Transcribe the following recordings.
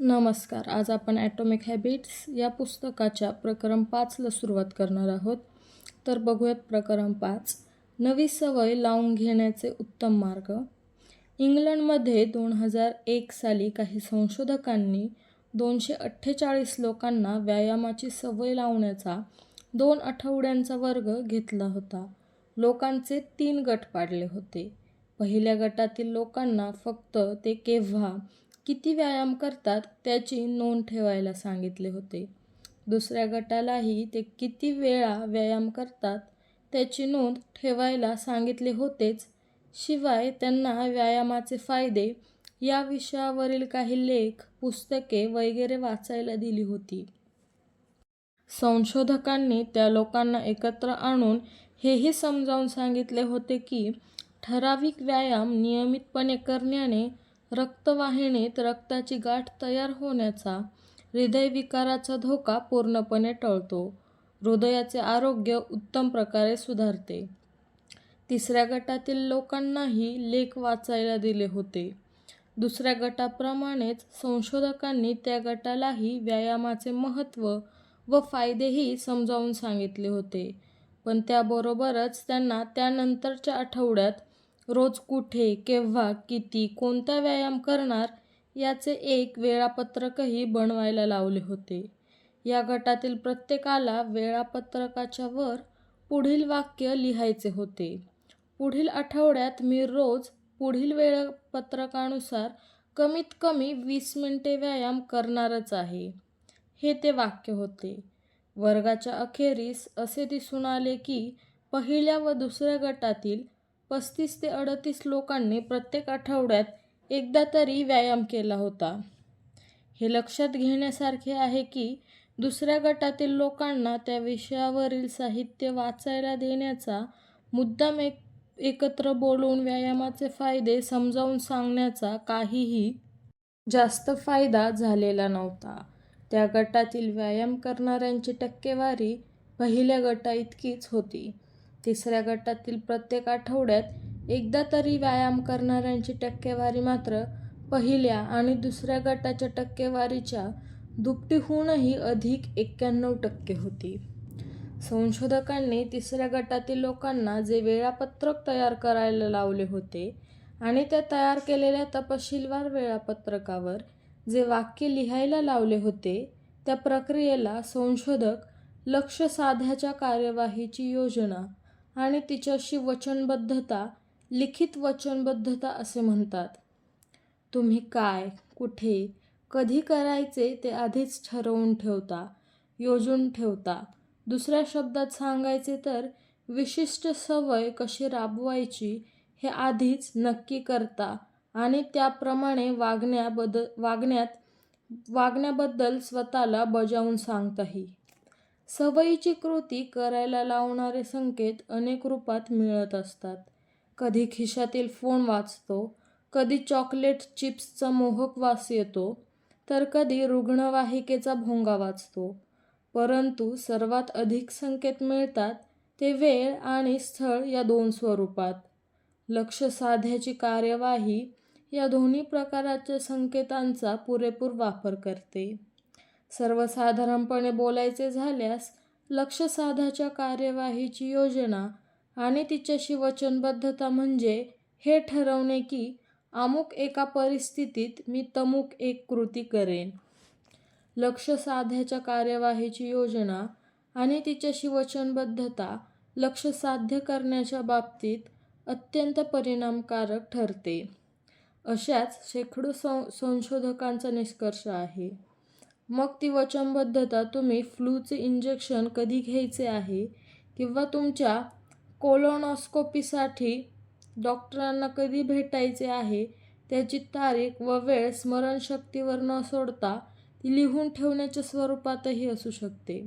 नमस्कार. आज आपण ॲटॉमिक हॅबिट्स या पुस्तकाच्या प्रकरण पाचला सुरुवात करणार आहोत. तर बघूयात प्रकरण पाच. नवी सवय लावून घेण्याचे उत्तम मार्ग. इंग्लंडमध्ये दोन हजार एक साली काही संशोधकांनी दोनशे अठ्ठेचाळीस लोकांना व्यायामाची सवय लावण्याचा दोन आठवड्यांचा वर्ग घेतला होता. लोकांचे तीन गट पाडले होते. पहिल्या गटातील लोकांना फक्त ते केव्हा किती व्यायाम करतात त्याची नोंद ठेवायला सांगितले होते. दुसऱ्या गटालाही ते किती वेळा व्यायाम करतात त्याची नोंद ठेवायला सांगितले होतेच. शिवाय त्यांना व्यायामाचे फायदे या विषयावरील काही लेख पुस्तके वगैरे वाचायला दिली होती. संशोधकांनी त्या लोकांना एकत्र आणून हेही समजावून सांगितले होते की ठराविक व्यायाम नियमितपणे करण्याने रक्तवाहिनीत रक्ताची गाठ तयार होण्याचा हृदयविकाराचा धोका पूर्णपणे टळतो. हृदयाचे आरोग्य उत्तम प्रकारे सुधारते. तिसऱ्या गटातील लोकांनाही लेख वाचायला दिले होते. दुसऱ्या गटाप्रमाणेच संशोधकांनी त्या गटालाही व्यायामाचे महत्त्व व फायदेही समजावून सांगितले होते. पण त्याबरोबरच त्यांना त्यानंतरच्या आठवड्यात रोज कुठे केव्हा किती कोणता व्यायाम करणार याचे एक वेळापत्रकही बनवायला लावले होते. या गटातील प्रत्येकाला वेळापत्रकाच्या वर पुढील वाक्य लिहायचे होते. पुढील आठवड्यात मी रोज पुढील वेळापत्रकानुसार कमीत कमी वीस मिनिटे व्यायाम करणारच आहे. हे ते वाक्य होते. वर्गाच्या अखेरीस असे दिसून आले की पहिल्या व दुसऱ्या गटातील पस्तीस ते अडतीस लोकांनी प्रत्येक आठवड्यात एकदा तरी व्यायाम केला होता. हे लक्षात घेण्यासारखे आहे की दुसऱ्या गटातील लोकांना त्या विषयावरील साहित्य वाचायला देण्याचा मुद्दाम एक एकत्र बोलून व्यायामाचे फायदे समजावून सांगण्याचा काहीही जास्त फायदा झालेला नव्हता. त्या गटातील व्यायाम करणाऱ्यांची टक्केवारी पहिल्या गटाइतकीच होती. तिसऱ्या गटातील प्रत्येक आठवड्यात एकदा तरी व्यायाम करणाऱ्यांची टक्केवारी मात्र पहिल्या आणि दुसऱ्या गटाच्या टक्केवारीच्या दुपटीहूनही अधिक एक्क्याण्णव टक्के होती. संशोधकांनी तिसऱ्या गटातील लोकांना जे वेळापत्रक तयार करायला लावले होते आणि त्या तयार केलेल्या तपशीलवार वेळापत्रकावर जे वाक्य लिहायला लावले होते त्या प्रक्रियेला संशोधक लक्ष साध्याच्या कार्यवाहीची योजना आणि तिच्याशी वचनबद्धता लिखित वचनबद्धता असे म्हणतात. तुम्ही काय कुठे कधी करायचे ते आधीच ठरवून ठेवता योजून ठेवता. दुसऱ्या शब्दात सांगायचे तर विशिष्ट सवय कशी राबवायची हे आधीच नक्की करता आणि त्याप्रमाणे वागण्याबद वागण्यात वागण्याबद्दल स्वतःला बजावून सांगताही. सवयीची कृती करायला लावणारे संकेत अनेक रूपात मिळत असतात. कधी खिशातील फोन वाचतो कधी चॉकलेट चिप्सचा मोहक वास येतो तर कधी रुग्णवाहिकेचा भोंगा वाचतो. परंतु सर्वात अधिक संकेत मिळतात ते वेळ आणि स्थळ या दोन स्वरूपात. लक्ष साध्याची कार्यवाही या दोन्ही प्रकारच्या संकेतांचा पुरेपूर वापर करते. सर्वसाधारणपणे बोलायचे झाल्यास लक्ष साध्याच्या कार्यवाहीची योजना आणि तिच्याशी वचनबद्धता म्हणजे हे ठरवणे की अमुक एका परिस्थितीत मी तमुक एक कृती करेन. लक्ष साध्याच्या कार्यवाहीची योजना आणि तिच्याशी वचनबद्धता लक्ष साध्य करण्याच्या बाबतीत अत्यंत परिणामकारक ठरते. अशाच शेकडो सं संशोधकांचा निष्कर्ष आहे. मग ती वचनबद्धता तुम्ही फ्लूचे इंजेक्शन कधी घ्यायचे आहे? किंवा तुमच्या कोलोनॉस्कोपीसाठी डॉक्टरांना कधी भेटायचे आहे? त्याची तारीख व वेळ स्मरणशक्तीवर न सोडता ती लिहून ठेवण्याच्या स्वरूपातही असू शकते.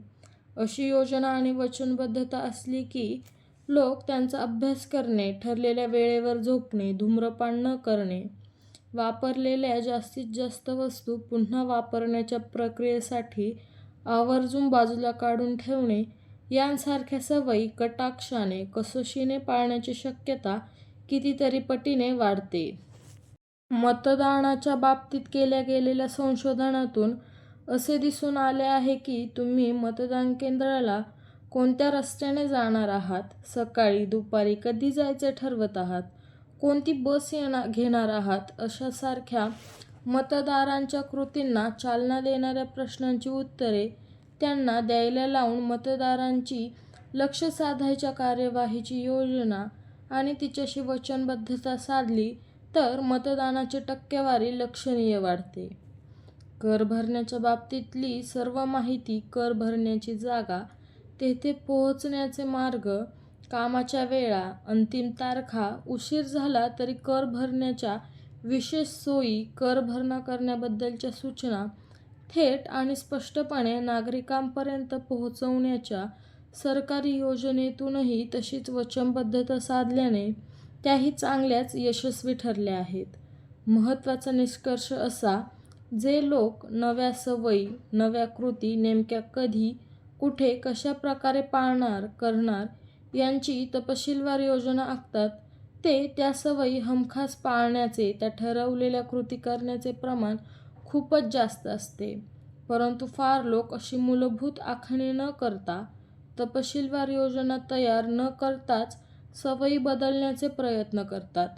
अशी योजना आणि वचनबद्धता असली की लोक त्यांचा अभ्यास करणे ठरलेल्या वेळेवर झोपणे धूम्रपान न करणे वापरलेल्या जास्तीत जास्त वस्तू पुन्हा वापरण्याच्या प्रक्रियेसाठी आवर्जून बाजूला काढून ठेवणे यांसारख्या सवयी कटाक्षाने कसोशीने पाळण्याची शक्यता कितीतरी पटीने वाढते. मतदानाच्या बाबतीत केल्या गेलेल्या संशोधनातून असे दिसून आले आहे की तुम्ही मतदान केंद्राला कोणत्या रस्त्याने जाणार आहात, सकाळी, दुपारी, कधी जायचे ठरवत आहात, कोणती बस येणार घेणार आहात अशासारख्या मतदारांच्या कृतींना चालना देणाऱ्या प्रश्नांची उत्तरे त्यांना द्यायला लावून मतदारांची लक्ष साधायच्या कार्यवाहीची योजना आणि तिच्याशी वचनबद्धता साधली तर मतदानाची टक्केवारी लक्षणीय वाढते. कर भरण्याच्या बाबतीतली सर्व माहिती कर भरण्याची जागा, तेथे पोहोचण्याचे मार्ग, कामाच्या वेळा, अंतिम तारखा, उशीर झाला तरी कर भरण्याच्या विशेष सोयी, कर भरणा करण्याबद्दलच्या सूचना थेट आणि स्पष्टपणे नागरिकांपर्यंत पोहोचवण्याच्या सरकारी योजनेतूनही तशीच वचनबद्धता साधल्याने त्याही चांगल्याच यशस्वी ठरल्या आहेत. महत्त्वाचा निष्कर्ष असा, जे लोक नव्या सवयी, नव्या कृती नेमक्या कधी, कुठे, कशा प्रकारे पाळणार, करणार यांची तपशीलवार योजना आखतात, ते त्या सवयी हमखास पाळण्याचे, त्या ठरवलेल्या कृती करण्याचे प्रमाण खूपच जास्त असते. परंतु फार लोक अशी मूलभूत आखणी न करता, तपशीलवार योजना तयार न करताच सवयी बदलण्याचे प्रयत्न करतात.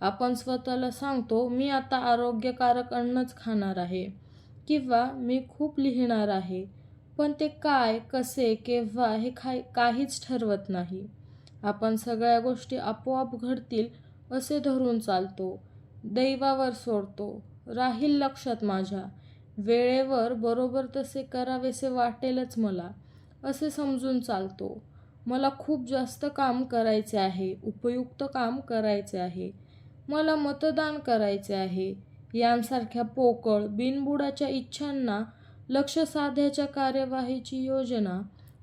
आपण स्वतःला सांगतो मी आता आरोग्यकारक अन्नच खाणार आहे किंवा मी खूप लिहिणार आहे, पण ते काय, कसे, केव्हा हे काहीच ठरवत नाही. आपण सगळ्या गोष्टी आपोआप घडतील असे धरून चालतो, दैवावर सोडतो, राहील लक्षात माझ्या, वेळेवर बरोबर तसे करावेसे वाटेलच मला, असे समजून चालतो. मला खूप जास्त काम करायचे आहे, उपयुक्त काम करायचे आहे, मला मतदान करायचे आहे. यांसारख्या पोकळ, बिनबुडाच्या इच्छांना लक्ष साध्याच्या कार्यवाहीची योजना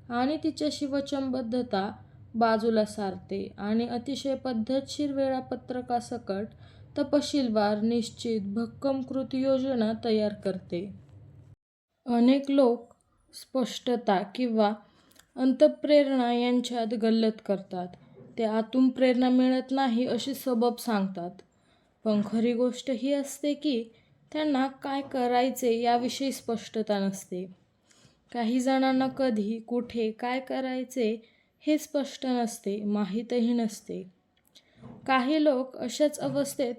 आणि तिच्याशी वचनबद्धता बाजूला सारते आणि अतिशय पद्धतशीर वेळापत्रकासकट तपशीलवार, निश्चित, भक्कम कृती योजना तयार करते. अनेक लोक स्पष्टता किंवा अंतप्रेरणा यांच्यात गल्लत करतात. ते आतून प्रेरणा मिळत नाही अशी सबब सांगतात. पण खरी गोष्ट ही असते की त्यांना काय करायचे याविषयी स्पष्टता नसते. काही जणांना कधी, कुठे, काय करायचे हे स्पष्ट नसते, माहीतही नसते. काही लोक अशाच अवस्थेत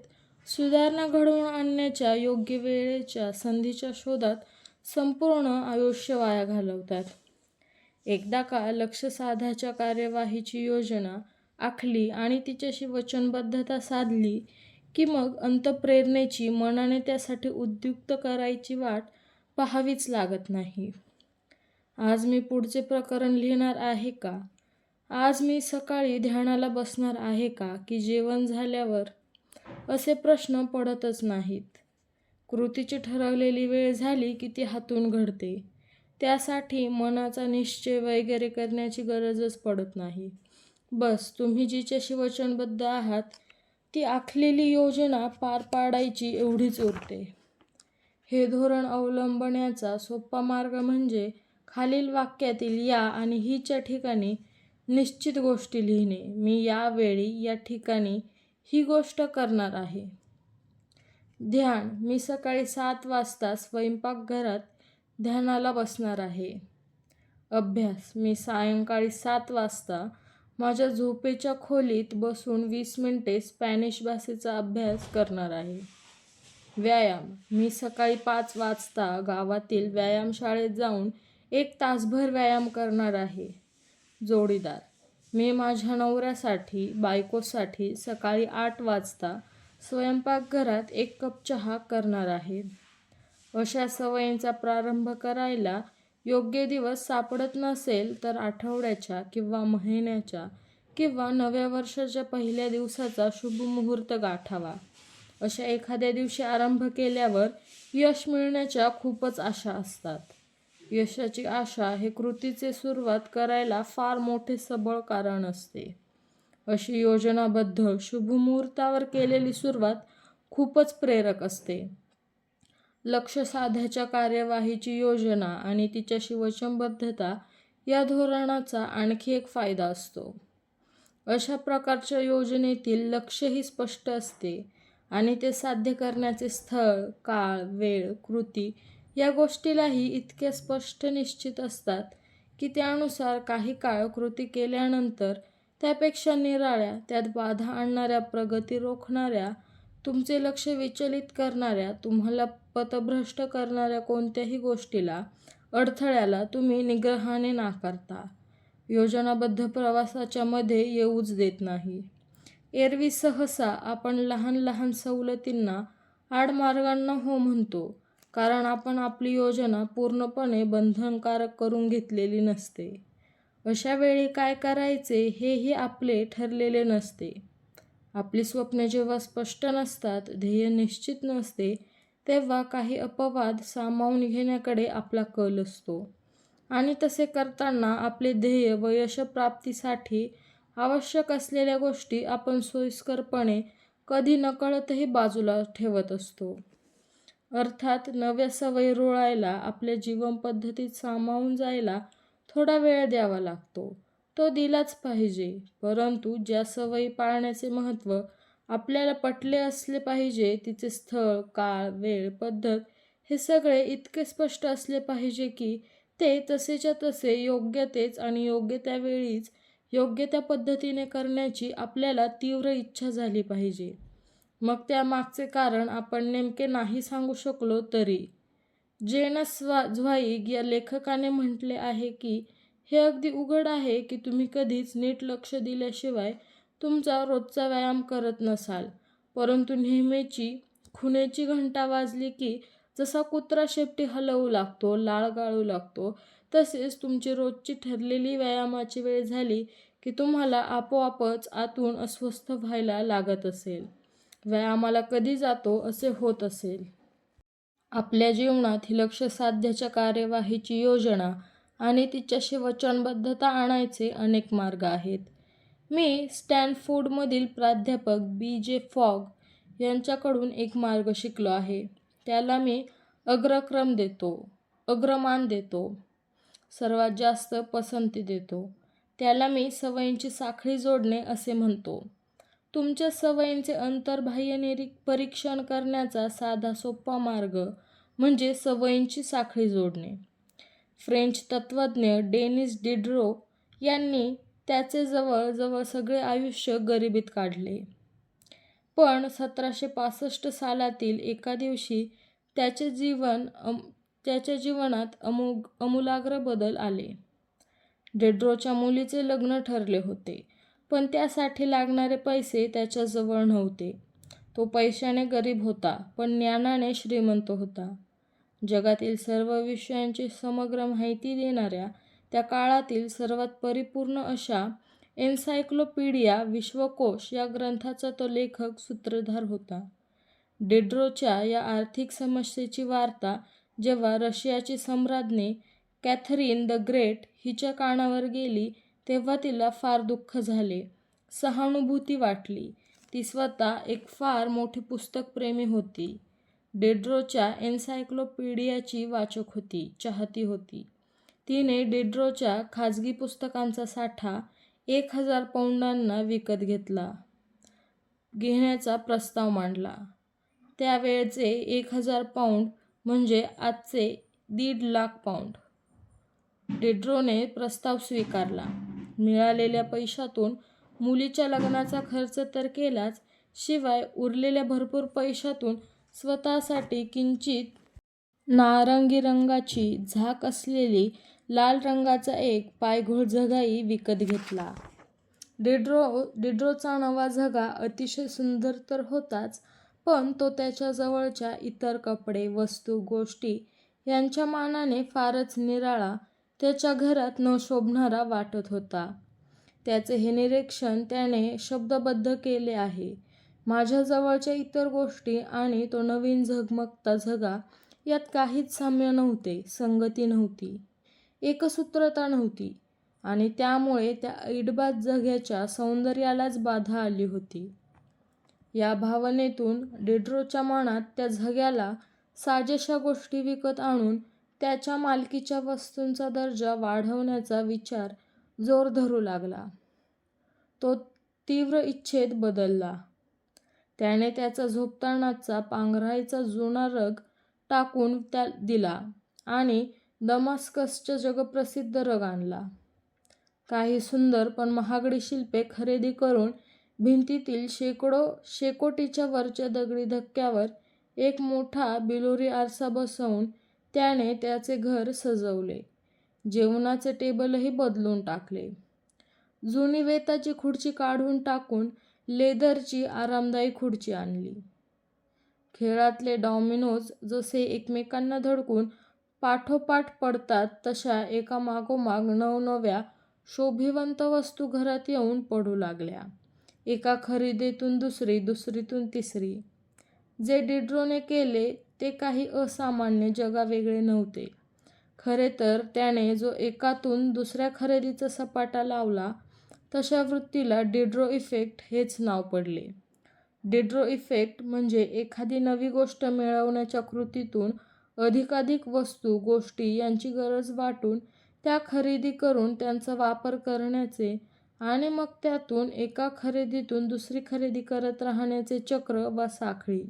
सुधारणा घडवून आणण्याच्या योग्य वेळेच्या संधीच्या शोधात संपूर्ण आयुष्य वाया घालवतात. एकदा का लक्ष साधायच्या कार्यवाहीची योजना आखली आणि तिच्याशी वचनबद्धता साधली की मग अंतप्रेरणेची मनाने त्यासाठी उद्युक्त करायची वाट पाहावीच लागत नाही. आज मी पुढचे प्रकरण लिहिणार आहे का? आज मी सकाळी ध्यानाला बसणार आहे का की जेवण झाल्यावर असे प्रश्न पडतच नाहीत. कृतीची ठरवलेली वेळ झाली की ती हातून घडते. त्यासाठी मनाचा निश्चय वगैरे करण्याची गरजच पडत नाही. बस तुम्ही जिच्याशी वचनबद्ध आहात ती आखलेली योजना पार पाडायची एवढीच उरते. हे धोरण अवलंबण्याचा सोपा मार्ग म्हणजे खालील वाक्यातील या आणि हीच्या ठिकाणी निश्चित गोष्टी लिहिणे. मी यावेळी या ठिकाणी ही गोष्ट करणार आहे. ध्यान मी सकाळी सात वाजता स्वयंपाकघरात ध्यानाला बसणार आहे. अभ्यास मी सायंकाळी सात वाजता माझ्या झोपेच्या खोलीत बसून वीस मिनटे स्पॅनिश भाषेचा अभ्यास करणार आहे. व्यायाम मी सकाळी पाच वाजता गावातील व्यायामशाळेत जाऊन एक तासभर व्यायाम करणार आहे. जोडीदार मी माझ्या नवऱ्यासाठी, बायकोसाठी सकाळी आठ वाजता स्वयंपाकघरात एक कप चहा करणार आहे. अशा सवयींचा प्रारंभ करायला योग्य दिवस सापडत नसेल तर आठवड्याच्या किंवा महिन्याच्या किंवा नव्या वर्षाच्या पहिल्या दिवसाचा शुभमुहूर्त गाठावा. अशा एखाद्या दिवशी आरंभ केल्यावर यश मिळण्याच्या खूपच आशा असतात. यशाची आशा हे कृतीचे सुरुवात करायला फार मोठे सबळ कारण असते. अशी योजनाबद्ध, शुभमुहूर्तावर केलेली सुरुवात खूपच प्रेरक असते. लक्ष साध्याच्या कार्यवाहीची योजना आणि तिच्याशी वचनबद्धता या धोरणाचा आणखी एक फायदा असतो. अशा प्रकारच्या योजनेतील लक्ष्यही स्पष्ट असते आणि ते साध्य करण्याचे स्थळ काळ वेळ कृती या गोष्टीलाही इतके स्पष्ट निश्चित असतात की त्यानुसार काही काळ कृती केल्यानंतर त्यापेक्षा निराळ्या त्यात बाधा आणणाऱ्या प्रगती रोखणाऱ्या तुमचे लक्ष विचलित करणाऱ्या तुम्हाला पथभ्रष्ट करणाऱ्या कोणत्याही गोष्टीला अडथळ्याला तुम्ही निग्रहाने नाकारता. योजनाबद्ध प्रवासाच्या मध्ये येऊच देत नाही. एरवी सहसा आपण लहान लहान सवलतींना आडमार्गांना हो म्हणतो कारण आपण आपली योजना पूर्णपणे बंधनकारक करून घेतलेली नसते. अशा वेळी काय करायचे हेही आपले ठरलेले नसते. आपली स्वप्ने जेव्हा स्पष्ट नसतात ध्येय निश्चित नसते तेव्हा काही अपवाद सामावून घेण्याकडे आपला कल असतो. आणि तसे करताना आपले ध्येय व यशप्राप्तीसाठी आवश्यक असलेल्या गोष्टी आपण सोयीस्करपणे कधी नकळतही बाजूला ठेवत असतो. अर्थात नव्या सवयी रुळायला आपल्या जीवनपद्धतीत सामावून जायला थोडा वेळ द्यावा लागतो. तो दिलाच पाहिजे परंतु ज्या सवयी पाळण्याचे महत्त्व आपल्याला पटले असले पाहिजे तिचे स्थळ काळ वेळ पद्धत हे सगळे इतके स्पष्ट असले पाहिजे की ते तसेच्या तसे योग्य तेच आणि योग्य त्यावेळीच योग्य त्या पद्धतीने करण्याची आपल्याला तीव्र इच्छा झाली पाहिजे. मग त्यामागचे कारण आपण नेमके नाही सांगू शकलो तरी. जेन स्वा झ्वाईग या लेखकाने म्हटले आहे की हे अगदी उघड आहे की तुम्ही कधीच नीट लक्ष दिल्याशिवाय तुमचा रोजचा व्यायाम करत नसाल. परंतु नेहमीची खुण्याची घंटा वाजली की जसा कुत्रा शेपटी हलवू लागतो लाळ गाळू लागतो तसेच तुमची रोजची ठरलेली व्यायामाची वेळ झाली की तुम्हाला आपोआपच आतून अस्वस्थ व्हायला लागत असेल. व्यायामाला कधी जातो असे होत असेल. आपल्या जीवनात ही लक्ष साध्याच्या कार्यवाहीची योजना आणि तिच्याशी वचनबद्धता आणायचे अनेक मार्ग आहेत. मी स्टॅनफोर्डमधील प्राध्यापक बी जे फॉग यांच्याकडून एक मार्ग शिकलो आहे. त्याला मी अग्रक्रम देतो अग्रमान देतो सर्वात जास्त पसंती देतो. त्याला मी सवयींची साखळी जोडणे असे म्हणतो. तुमच्या सवयींचे अंतर्बाह्य निरी परीक्षण करण्याचा साधा सोपा मार्ग म्हणजे सवयींची साखळी जोडणे. फ्रेंच तत्त्वज्ञ डेनिस डिड्रो यांनी त्याचे जवळजवळ सगळे आयुष्य गरिबीत काढले. पण सतराशे पासष्ट सालातील एका दिवशी त्याचे जीवन अम त्याच्या जीवनात अमोग अमूलाग्र बदल आले. डेड्रोच्या मुलीचे लग्न ठरले होते पण त्यासाठी लागणारे पैसे त्याच्याजवळ नव्हते. तो पैशाने गरीब होता पण ज्ञानाने श्रीमंत होता. जगातील सर्व विषयांची समग्र माहिती देणाऱ्या त्या काळातील सर्वात परिपूर्ण अशा एन्सायक्लोपीडिया विश्वकोश या ग्रंथाचा तो लेखक सूत्रधार होता. डेड्रोच्या या आर्थिक समस्येची वार्ता जेव्हा रशियाची सम्राज्ञी कॅथरीन द ग्रेट हिच्या कानावर गेली तेव्हा तिला फार दुःख झाले. सहानुभूती वाटली. ती स्वतः एक फार मोठी पुस्तकप्रेमी होती. डेड्रोच्या एन्सायक्लोपीडियाची वाचक होती चाहती होती. तिने डिड्रोच्या खाजगी पुस्तकांचा साठा एक हजार पौंडांना विकत घेतला. घेण्याचा प्रस्ताव मांडला. त्यावेळचे एक हजार पाऊंड म्हणजे आजचे दीड लाख पाऊंड डिड्रोने प्रस्ताव स्वीकारला. मिळालेल्या पैशातून मुलीच्या लग्नाचा खर्च तर केलाच शिवाय उरलेल्या भरपूर पैशातून स्वतःसाठी किंचित नारंगी रंगाची झाक असलेली लाल रंगाचा एक पायघोळ झगाही विकत घेतला. डिड्रो डिड्रोचा नवा झगा अतिशय सुंदर तर होताच पण तो त्याच्याजवळच्या इतर कपडे वस्तू गोष्टी यांच्या मानाने फारच निराळा त्याच्या घरात न शोभणारा वाटत होता. त्याचे हे निरीक्षण त्याने शब्दबद्ध केले आहे. माझ्या जवळच्या इतर गोष्टी आणि तो नवीन झगमगता झगा यात काहीच साम्य नव्हते संगती नव्हती. एकसूत्रता नव्हती आणि त्यामुळे त्या ऐडबाज जग्याच्या सौंदर्यालाच बाधा आली होती. या भावनेतून डेड्रोच्या मनात त्या झग्याला साजेशा गोष्टी विकत आणून त्याच्या मालकीच्या वस्तूंचा दर्जा वाढवण्याचा विचार जोर धरू लागला. तो तीव्र इच्छेत बदलला. त्याने त्याचा झोपतानाचा पांघरायचा जुना रग टाकून त्या दिला आणि दमास्कसच्या जगप्रसिद्ध रग आणला. काही सुंदर पण महागडी शिल्पे खरेदी करून भिंतीतील शेकडो शेकोटीच्या वरच्या दगडी धक्क्यावर एक मोठा बिलोरी आरसा बसवून त्याने त्याचे घर सजवले. जेवणाचे टेबलही बदलून टाकले. जुनी वेताची खुर्ची काढून टाकून लेदरची आरामदायी खुर्ची आणली. खेळातले डॉमिनोज जसे एकमेकांना धडकून पाठोपाठ पडतात तशा एकामागोमाग नवनव्या शोभिवंत वस्तू घरात येऊन पडू लागल्या. एका खरेदीतून दुसरी, दुसरीतून तिसरी. जे डिड्रोने केले ते काही असामान्य जगावेगळे नव्हते. खरे तर त्याने जो एकातून दुसऱ्या खरेदीचा सपाटा लावला तशा वृत्तीला डिड्रो इफेक्ट हेच नाव पडले. डिड्रो इफेक्ट म्हणजे एखादी नवी गोष्ट मिळवण्याच्या कृतीतून अधिकाधिक वस्तू, गोष्टी यांची गरज वाटून त्या खरेदी करून त्यांचा वापर करण्याचे आणि मग त्यातून एका खरेदीतून दुसरी खरेदी करत राहण्याचे चक्र वा साखळी.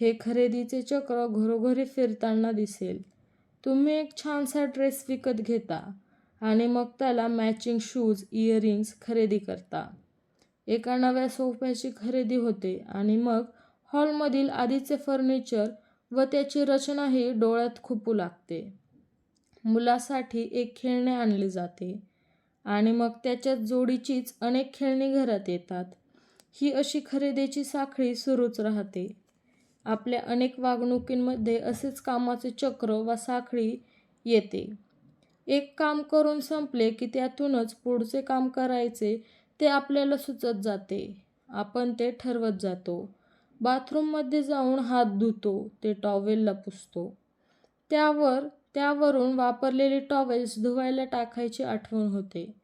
हे खरेदीचे चक्र घरोघरी फिरताना दिसेल. तुम्ही एक छानसा ड्रेस विकत घेता आणि मग त्याला मॅचिंग शूज, इयरिंग्स खरेदी करता. एका नव्या सोफ्याची खरेदी होते आणि मग हॉलमधील आधीचे फर्निचर व त्याची रचनाही डोळ्यात खुपू लागते. मुलासाठी एक खेळणे आणले जाते आणि मग त्याच्या जोडीचीच अनेक खेळणी घरात येतात. ही अशी खरेदीची साखळी सुरूच राहते. आपल्या अनेक वागणुकींमध्ये असेच कामाचे चक्र वा साखळी येते. एक काम करून संपले की त्यातूनच पुढचे काम करायचे ते आपल्याला सुचत जाते. आपण ते ठरवत जातो. बाथरूममध्ये जाऊन हात धुतो, ते टॉवेलला पुसतो. त्यावर त्यावरून वापरलेली टॉवेल्स धुवायला टाकायची आठवण होते.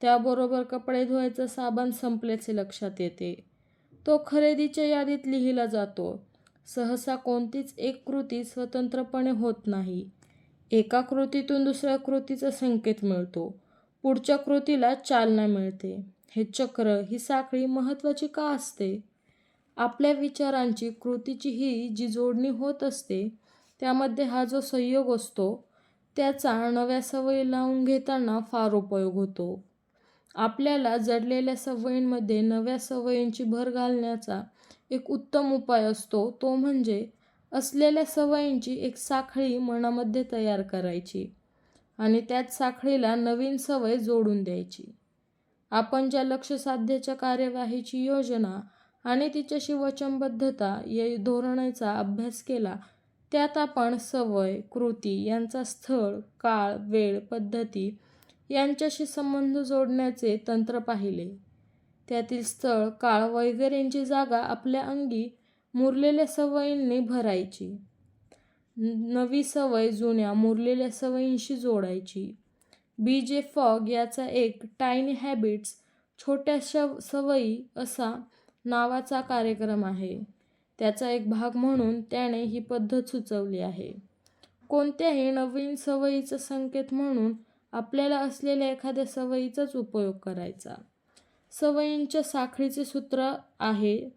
त्याबरोबर कपडे धुवायचा साबण संपल्याचे लक्षात येते. तो खरेदीच्या यादीत लिहिला जातो. सहसा कोणतीच एक कृती स्वतंत्रपणे होत नाही. एका कृतीतून दुसऱ्या कृतीचा संकेत मिळतो. पुढच्या कृतीला चालना मिळते. हे चक्र, ही साखळी महत्त्वाची का असते? आपल्या विचारांची, कृतीची ही जी जोडणी होत असते त्यामध्ये हा जो संयोग असतो त्याचा नव्या सवयी लावून घेताना फार उपयोग होतो. आपल्याला जडलेल्या सवयींमध्ये नव्या सवयींची भर घालण्याचा एक उत्तम उपाय असतो तो म्हणजे असलेल्या सवयींची एक साखळी मनामध्ये तयार करायची आणि त्याच साखळीला नवीन सवय जोडून द्यायची. आपण ज्या लक्ष साध्याच्या कार्यवाहीची योजना आणि तिच्याशी वचनबद्धता या धोरणाचा अभ्यास केला त्यात आपण सवय, कृती यांचा स्थळ, काळ, वेळ, पद्धती यांच्याशी संबंध जोडण्याचे तंत्र पाहिले. त्यातील स्थळ, काळ वगैरेंची जागा आपल्या अंगी मुरलेल्या सवयींनी भरायची. नवी सवय जुन्या, मुरलेल्या सवयींशी जोडायची. बी. जे. फॉग याचा एक 'टायनी हॅबिट्स छोट्याशा सवयी' असा नावाचा कार्यक्रम आहे. त्याचा एक भाग म्हणून त्याने ही पद्धत सुचवली आहे. कोणत्याही नवीन सवयीचा संकेत म्हणून आपल्याला असलेल्या एखाद्या सवयीचाच उपयोग करायचा. सवयींच्या साखळीचे सूत्र आहे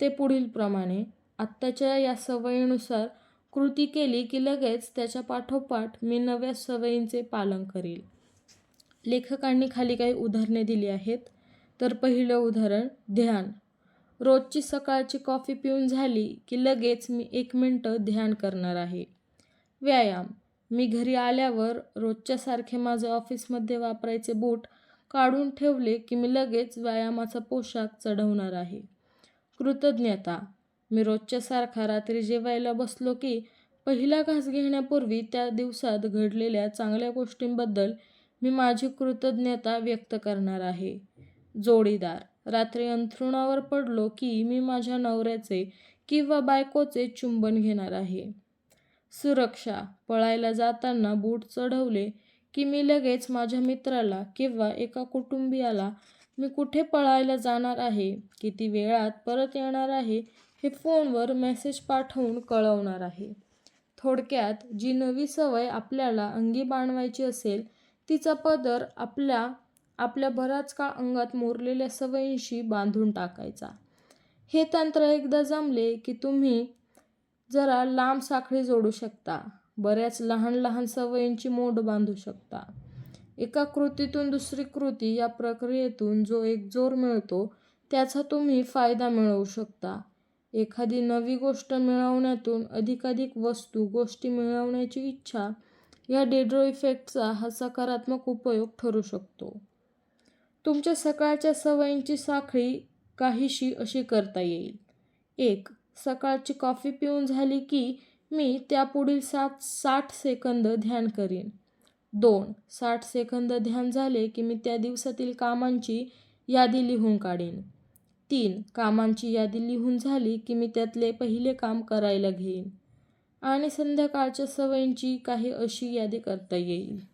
ते पुढीलप्रमाणे. आत्ताच्या या सवयीनुसार कृती केली की लगेच त्याच्या पाठोपाठ मी नव्या सवयींचे पालन करील. लेखकांनी खाली काही उदाहरणे दिली आहेत. तर पहिलं उदाहरण ध्यान. रोजची सकाळची कॉफी पिऊन झाली की लगेच मी एक मिनटं ध्यान करणार आहे. व्यायाम. मी घरी आल्यावर रोजच्यासारखे माझं ऑफिसमध्ये वापरायचे बूट काढून ठेवले की मी लगेच व्यायामाचा पोशाख चढवणार आहे. कृतज्ञता. मी रोजच्यासारखा रात्री जेवायला बसलो की पहिला घास घेण्यापूर्वी त्या दिवसात घडलेल्या चांगल्या गोष्टींबद्दल मी माझी कृतज्ञता व्यक्त करणार आहे. जोडीदार. रात्री अंथरुणावर पडलो की मी माझ्या नवऱ्याचे किंवा बायकोचे चुंबन घेणार आहे. सुरक्षा. पळायला जाताना बूट चढवले की मी लगेच माझ्या मित्राला किंवा एका कुटुंबियाला मी कुठे पळायला जाणार आहे, किती वेळात परत येणार आहे हे फोनवर मेसेज पाठवून कळवणार आहे. थोडक्यात जी नवी सवय आपल्याला अंगी बाणवायची असेल तिचा पदर आपल्या आपल्या बराच काळ अंगात मुरलेल्या सवयींशी बांधून टाकायचा. हे तंत्र एकदा जमले की तुम्ही जरा लांब साखळी जोडू शकता. बऱ्याच लहान लहान सवयींची मोड बांधू शकता. एका कृतीतून दुसरी कृती या प्रक्रियेतून जो एक जोर मिळतो त्याचा तुम्ही फायदा मिळवू शकता. एखादी नवी गोष्ट मिळवण्यातून अधिकाधिक वस्तू गोष्टी मिळवण्याची इच्छा या डेड्रो इफेक्टचा हा सकारात्मक उपयोग ठरू शकतो. तुमच्या सकाळच्या सवयींची साखळी काहीशी अशी करता येईल. एक सकाळची कॉफी पिऊन झाली की मी त्यापुढील सात साठ सेकंद ध्यान करीन. दोन साठ सेकंद ध्यान झाले की मी त्या दिवसातील कामांची यादी लिहून काढीन. तीन कामांची यादी लिहून झाली की मी त्यातले पहिले काम करायला घेईन. आणि संध्याकाळच्या सवयींची काही अशी यादी करता येईल.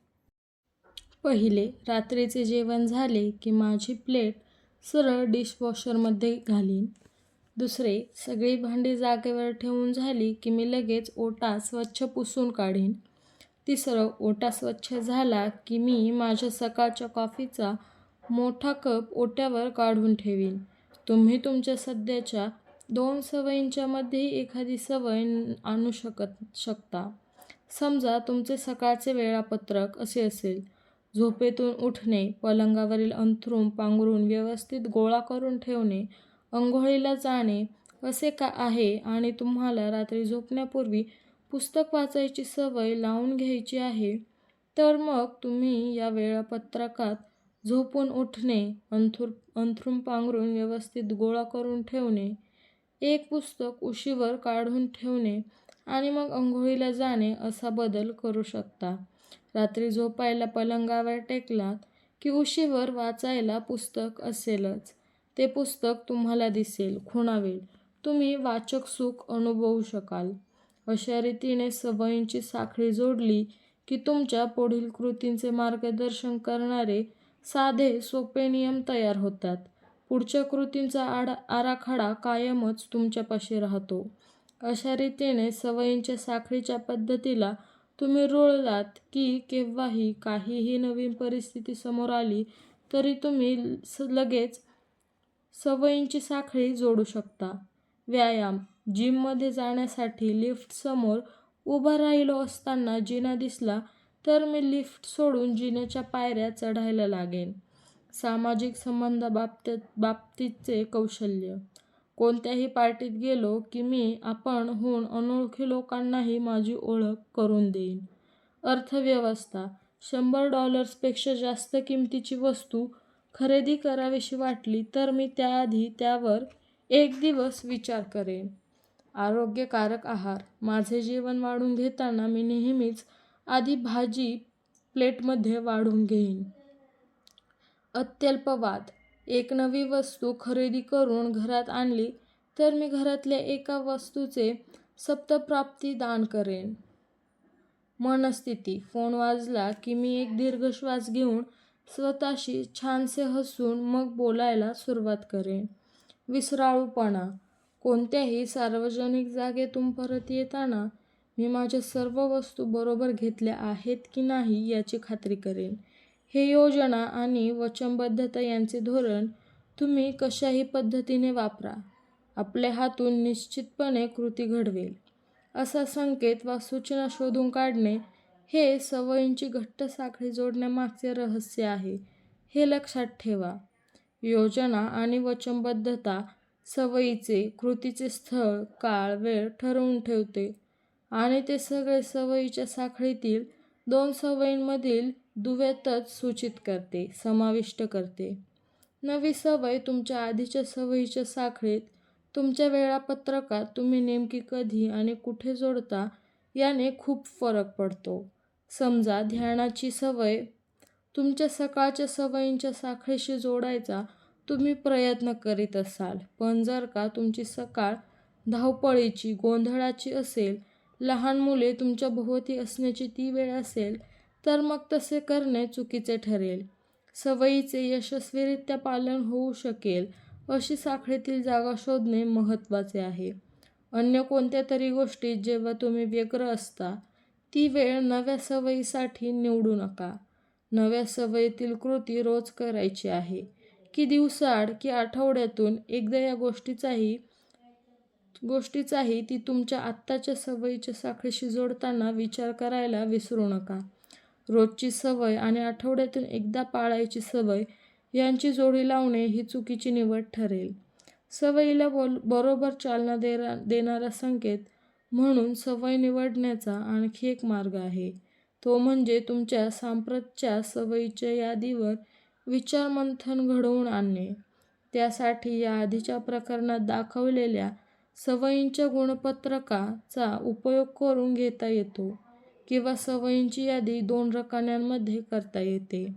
पहिले रात्रीचे जेवण झाले की माझी प्लेट सरळ डिशवॉशरमध्ये घालीन. दुसरे सगळी भांडी जागेवर ठेवून झाली की मी लगेच ओटा स्वच्छ पुसून काढीन. तिसरं ओटा स्वच्छ झाला की मी माझ्या सकाळच्या कॉफीचा मोठा कप ओट्यावर काढून ठेवीन. तुम्ही तुमच्या सध्याच्या दोन सवयींच्यामध्येही एखादी सवय आणू शकत शकता. समजा तुमचे सकाळचे वेळापत्रक असे असेल. झोपेतून उठणे पलंगावरील अंथरूण पांघरून व्यवस्थित गोळा करून ठेवणे अंघोळीला जाणे असे का आहे आणि तुम्हाला रात्री झोपण्यापूर्वी पुस्तक वाचायची सवय लावून घ्यायची आहे तर मग तुम्ही या वेळापत्रकात झोपून उठणे अंथुर अंथरूण पांघरून व्यवस्थित गोळा करून ठेवणे एक पुस्तक उशीवर काढून ठेवणे आणि मग अंघोळीला जाणे असा बदल करू शकता. रात्री झोपायला पलंगावर टेकलात की उशीवर वाचायला पुस्तक असेलच. ते पुस्तक तुम्हाला दिसेल खुणावेल. तुम्ही वाचक सुख अनुभवू शकाल. अशा रीतीने सवयींची साखळी जोडली की तुमच्या पुढील कृतींचे मार्गदर्शन करणारे साधे सोपे नियम तयार होतात. पुढच्या कृतींचा आडा आराखडा कायमच तुमच्यापाशी राहतो. अशा रीतीने सवयींच्या साखळीच्या पद्धतीला तुम्ही रुळलात की केव्हाही काहीही नवीन परिस्थिती समोर आली तरी तुम्ही स लगेच सवयींची साखळी जोडू शकता. व्यायाम जिममध्ये जाण्यासाठी लिफ्टसमोर उभा राहिलो असताना जिना दिसला तर मी लिफ्ट सोडून जिन्याच्या पायऱ्या चढायला लागेन. सामाजिक संबंधाबाबतीत बाबतीतचे कौशल्य. कोणत्याही पार्टीत गेलो की मी आपणहून अनोळखी लोकांनाही माझी ओळख करून देईन. अर्थव्यवस्था शंभर डॉलर्सपेक्षा जास्त किमतीची वस्तू खरेदी करावीशी वाटली तर मी त्याआधी त्यावर एक दिवस विचार करेन. आरोग्यकारक आहार माझे जेवण वाढून घेताना मी नेहमीच आधी भाजी प्लेटमध्ये वाढून घेईन. अत्यल्पवाद एक नवी वस्तू खरेदी करून घरात आणली तर मी घरातल्या एका वस्तूचे सप्तप्राप्ती दान करेन. मनस्थिती. फोन वाजला की मी एक दीर्घ श्वास घेऊन स्वतःशी छानसे हसून मग बोलायला सुरुवात करेन. विसराळूपणा. कोणत्याही सार्वजनिक जागेतून परत येताना मी माझ्या सर्व वस्तू बरोबर घेतल्या आहेत की नाही याची खात्री करेन. हे योजना आणि वचनबद्धता यांचे धोरण तुम्ही कशाही पद्धतीने वापरा. आपल्या हातून निश्चितपणे कृती घडवेल. असा संकेत वा सूचना शोधून काढणे हे सवयींची घट्ट साखळी जोडण्यामागचे रहस्य आहे. हे लक्षात ठेवा. योजना आणि वचनबद्धता सवयीचे कृतीचे स्थळ काळ वेळ ठरवून ठेवते. आणि ते सगळे सवयीच्या साखळीतील दोन सवयींमधील दुव्यातच सूचित करते समाविष्ट करते. नवी सवय तुमच्या आधीच्या सवयीच्या साखळीत तुमच्या वेळापत्रकात तुम्ही नेमकी कधी आणि कुठे जोडता याने खूप फरक पडतो. समजा ध्यानाची सवय तुमच्या सकाळच्या सवयींच्या साखळीशी जोडायचा तुम्ही प्रयत्न करीत असाल. पण जर का तुमची सकाळ धावपळीची गोंधळाची असेल लहान मुले तुमच्या भोवती असण्याची ती वेळ असेल तर मग तसे करणे चुकीचे ठरेल. सवयीचे यशस्वीरित्या पालन होऊ शकेल अशी साखळीतील जागा शोधणे महत्त्वाचे आहे. अन्य कोणत्या तरी गोष्टीत जेव्हा तुम्ही व्यग्र असता ती वेळ नव्या सवयीसाठी निवडू नका. नव्या सवयीतील कृती रोज करायची आहे. की दिवसाआड की आठवड्यातून एकदा या गोष्टीचाही गोष्टीचाही ती तुमच्या आत्ताच्या सवयीच्या साखळीशी जोडताना विचार करायला विसरू नका. रोजची सवय आणि आठवड्यातून एकदा पाळायची सवय यांची जोडी लावणे ही चुकीची निवड ठरेल. सवयीला बोल बरोबर चालना देरा देणारा संकेत म्हणून सवय निवडण्याचा आणखी एक मार्ग आहे. तो म्हणजे तुमच्या सांप्रतच्या सवयीच्या यादीवर विचारमंथन घडवून आणणे. त्यासाठी या आधीच्या प्रकरणात दाखवलेल्या सवयींच्या गुणपत्रकाचा उपयोग करून घेता येतो. किंवा सवयींची यादी दोन रकान्यांमध्ये करता येते.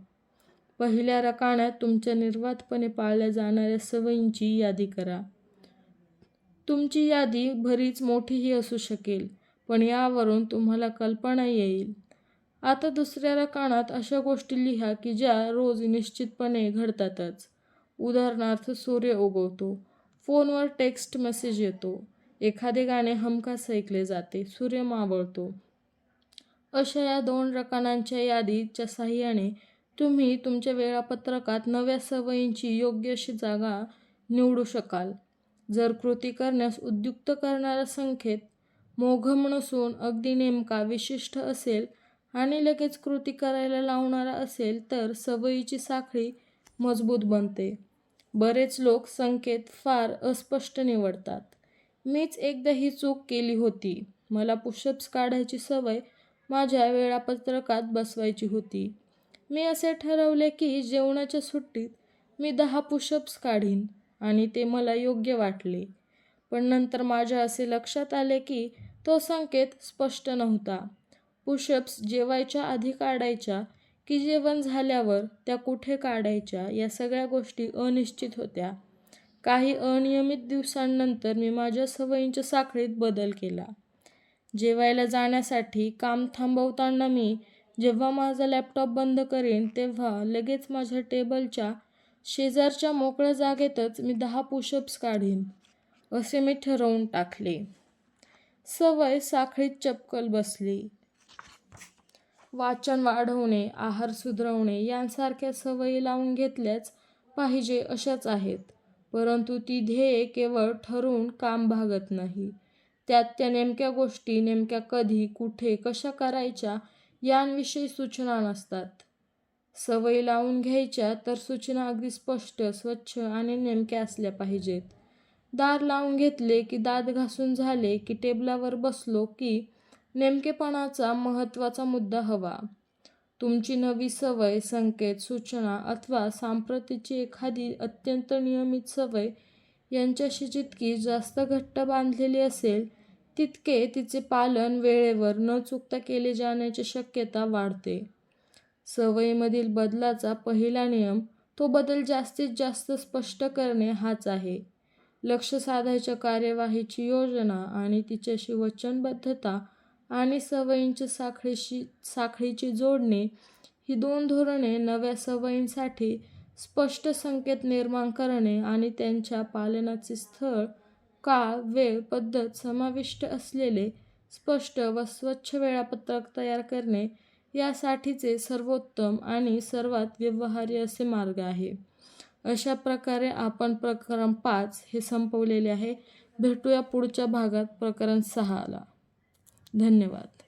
पहिल्या रकान्यात तुमच्या निर्वाधपणे पाळल्या जाणाऱ्या सवयींची यादी करा. तुमची यादी बरीच मोठीही असू शकेल पण यावरून तुम्हाला कल्पना येईल. आता दुसऱ्या रकानात अशा गोष्टी लिहा की ज्या रोज निश्चितपणे घडतातच. उदाहरणार्थ सूर्य उगवतो. फोनवर टेक्स्ट मेसेज येतो. एखादे गाणे हमखास ऐकले जाते. सूर्य मावळतो. अशा या दोन रकानांच्या यादीच्या साहाय्याने तुम्ही तुमच्या वेळापत्रकात नव्या सवयींची योग्य अशी जागा निवडू शकाल. जर कृती करण्यास उद्युक्त करणारा संख्येत मोघम नसून अगदी नेमका विशिष्ट असेल आणि लगेच कृती करायला लावणारा असेल तर सवयीची साखळी मजबूत बनते. बरेच लोक संकेत फार अस्पष्ट निवडतात. मीच एकदा ही चूक केली होती. मला पुशअप्स काढायची सवय माझ्या वेळापत्रकात बसवायची होती. मी असे ठरवले की जेवणाच्या सुट्टीत मी दहा पुशअप्स काढीन आणि ते मला योग्य वाटले. पण नंतर माझ्या असे लक्षात आले की तो संकेत स्पष्ट नव्हता. पुशअप्स जेवायच्या आधी काढायच्या की जेवण झाल्यावर त्या कुठे काढायच्या या सगळ्या गोष्टी अनिश्चित होत्या. काही अनियमित दिवसांनंतर मी माझ्या सवयींच्या साखळीत बदल केला. जेवायला जाण्यासाठी काम थांबवताना मी जेव्हा माझा लॅपटॉप बंद करेन तेव्हा लगेच माझ्या टेबलच्या शेजारच्या मोकळ्या जागेतच मी दहा पुशअप्स काढीन असे मी ठरवून टाकले. सवय साखळीत चपकल बसली. वाचन वाढवणे आहार सुधरवणे यांसारख्या सवयी लावून घेतल्याच पाहिजे अशाच आहेत परंतु ती ध्येय केवळ ठरवून काम भागत नाही. त्यात त्या नेमक्या गोष्टी नेमक्या कधी कुठे कशा करायच्या यांविषयी सूचना नसतात. सवयी लावून घ्यायच्या तर सूचना अगदी स्पष्ट स्वच्छ आणि नेमक्या असल्या पाहिजेत. दार लावून घेतले की दात घासून झाले की टेबलावर बसलो की नेमकेपणाचा महत्त्वाचा मुद्दा हवा. तुमची नवी सवय संकेत सूचना अथवा सांप्रतीची एखादी अत्यंत नियमित सवय यांच्याशी जितकी जास्त घट्ट बांधलेली असेल तितके तिचे पालन वेळेवर न चुकता केले जाण्याची शक्यता वाढते. सवयीमधील बदलाचा पहिला नियम तो बदल जास्तीत जास्त स्पष्ट करणे हाच आहे. लक्ष साधायच्या कार्यवाहीची योजना आणि तिच्याशी वचनबद्धता आणि सवयींच्या साखळीशी साखळीची जोडणे ही दोन धोरणे नव्या सवयींसाठी स्पष्ट संकेत निर्माण करणे आणि त्यांच्या पालनाचे स्थळ काळ वेळ पद्धत समाविष्ट असलेले स्पष्ट व स्वच्छ वेळापत्रक तयार करणे यासाठीचे सर्वोत्तम आणि सर्वात व्यवहार्य असे मार्ग आहे. अशा प्रकारे आपण प्रकरण पाच हे संपवलेले आहे. भेटूया पुढच्या भागात प्रकरण सहाला. धन्यवाद.